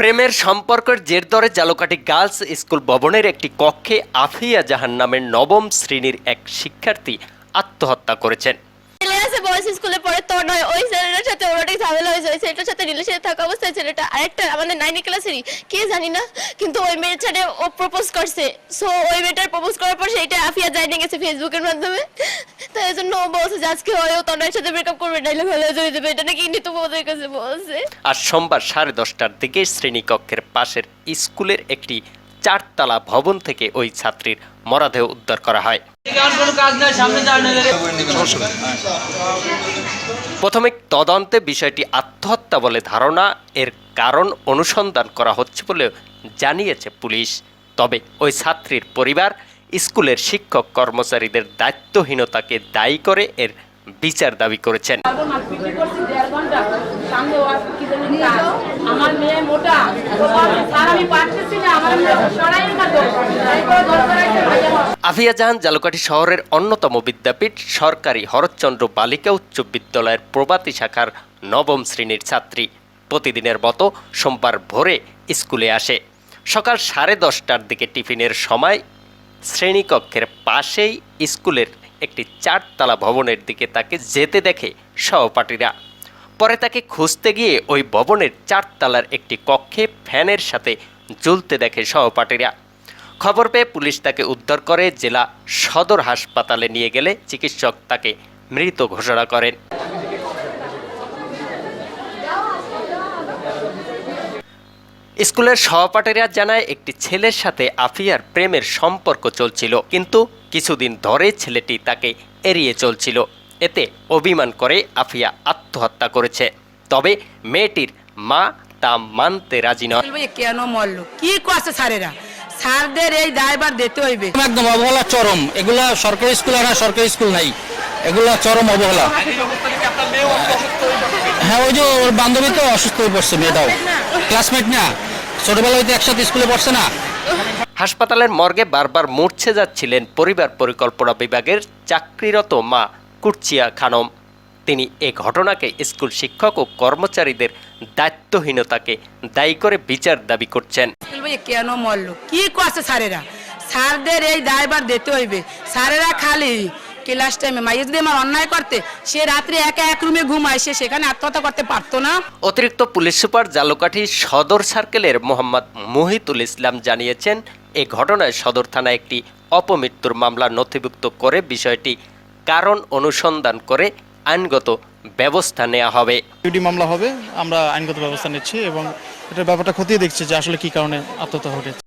প্রেমের সম্পর্কের জের ধরে জালকাঠি গার্লস স্কুল ভবনের একটি কক্ষে আফিয়া জাহান নামের নবম শ্রেণির এক শিক্ষার্থী আত্মহত্যা করেছেন। বয়স স্কুলে পড়ে তো নয়। ওই ছেলেটার সাথে ওরটাই ঝামেলা হয়েছে। ওই ছেলেটার সাথে রিলেশনে থাকা অবস্থায় ছেলেটা আরেকটা আমাদের নাইনি ক্লাসেরই কে জানি না কিন্তু ওই মেয়ের সাথে ও প্রপোজ করছে। সো ওই মেয়েটার প্রপোজ করার পর সেইটা আফিয়া জানিয়ে গেছে ফেসবুকের মাধ্যমে। তাই এই জন্য ও বলছে যে আজকে হয়, ও তনয়ের সাথে ব্রেকআপ করবে ভালো হয়ে যাবে। এটা নাকি নিতু কাছে বলছে। আর সোমবার সাড়ে দশটার দিকে শ্রেণীকক্ষের পাশের স্কুলের একটি চারতলা ভবন থেকে ওই ছাত্রীর মরদেহ উদ্ধার করা হয়। প্রথমে তদন্তে বিষয়টি আত্মহত্যা বলে ধারণা, এর কারণ অনুসন্ধান করা হচ্ছে বলে জানিয়েছে পুলিশ। তবে ওই ছাত্রীর পরিবার স্কুলের শিক্ষক কর্মচারীদের দায়িত্বহীনতাকে দায়ী করে এর বিচার দাবি করেছেন। আফিয়া জাহান জালকাঠি শহরের অন্যতম বিদ্যাপীঠ সরকারি হরচন্দ্র বালিকা উচ্চ বিদ্যালয়ের প্রভাতী শাখার নবম শ্রেণির ছাত্রী। প্রতিদিনের মতো সোমবার ভোরে স্কুলে আসে। সকাল সাড়ে দশটার দিকে টিফিনের সময় শ্রেণীকক্ষের পাশেই স্কুলের একটি চারতলা ভবনের দিকে তাকে যেতে দেখে সহপাঠীরা। পরে তাকে খুঁজতে গিয়ে ওই ভবনের চারতলার একটি কক্ষে ফ্যানের সাথে ঝুলতে দেখে সহপাঠীরা। খবর পেয়ে পুলিশ তাকে উদ্ধার করে জেলা সদর হাসপাতালে নিয়ে গেলে চিকিৎসক তাকে মৃত ঘোষণা করেন। স্কুলের সহপাঠীরা জানায় একটি ছেলের সাথে আফিয়ার প্রেমের সম্পর্ক চলছিল কিন্তু কিছুদিন ধরে ছেলেটি তাকে এড়িয়ে চলছিল। এতে অভিমান করে আফিয়া আত্মহত্যা করেছে। তবে মেয়েটির মা তা মানতে রাজি নয়। কেন মরলো? কি করছে স্যারেরা? স্যারদের এই দায়বার দিতে হইবে। একদম অবহেলা চরম। এগুলা সরকারি স্কুল আর সরকারি স্কুল নাই। এগুলা চরম অবহেলা। হ্যাঁ ওই যে ওর বান্ধবী তো অসুস্থ হয়ে পড়ছে মেয়েটাও ক্লাসমেট না? ছোটবেলা হইতে একসাথে স্কুলে পড়ছে না। হাসপাতালের মর্গে বারবার মূর্ছে যাচ্ছিলেন পরিবার পরিকল্পনা বিভাগের চাকরিরত মা কুর্চিয়া খানম। তিনি এ ঘটনাকে স্কুল শিক্ষক ও কর্মচারীদের দায়িত্বহীনতাকে দায়ী করে বিচার দাবি করছেন। কেন মরলো? কি করছে স্যারেরা? স্যারদের এই দায়বার দিতে হইবে। স্যারেরা খালি ক্লাস টাইমে। মাইয়ে যদি আমার অন্যায় করতে সে রাত্রে একা এক রুমে ঘুমায় সে সেখানে আত্মহত্যা করতে পারতো না? অতিরিক্ত পুলিশ সুপার জালুকাঠি সদর সার্কেলের মোহাম্মদ মুহিতুল ইসলাম জানিয়েছেন এ ঘটনায় সদর থানায় একটি অপমৃত্যুর মামলা নথিভুক্ত করে বিষয়টি কারণ অনুসন্ধান করে আইনগত ব্যবস্থা নেওয়া হবে। ডিউটি মামলা হবে আমরা আইনগত ব্যবস্থা নিচ্ছি এবং এটার ব্যাপারটা খতিয়ে দেখছি যে আসলে কি কারণে আত্মহত্যা ঘটেছে।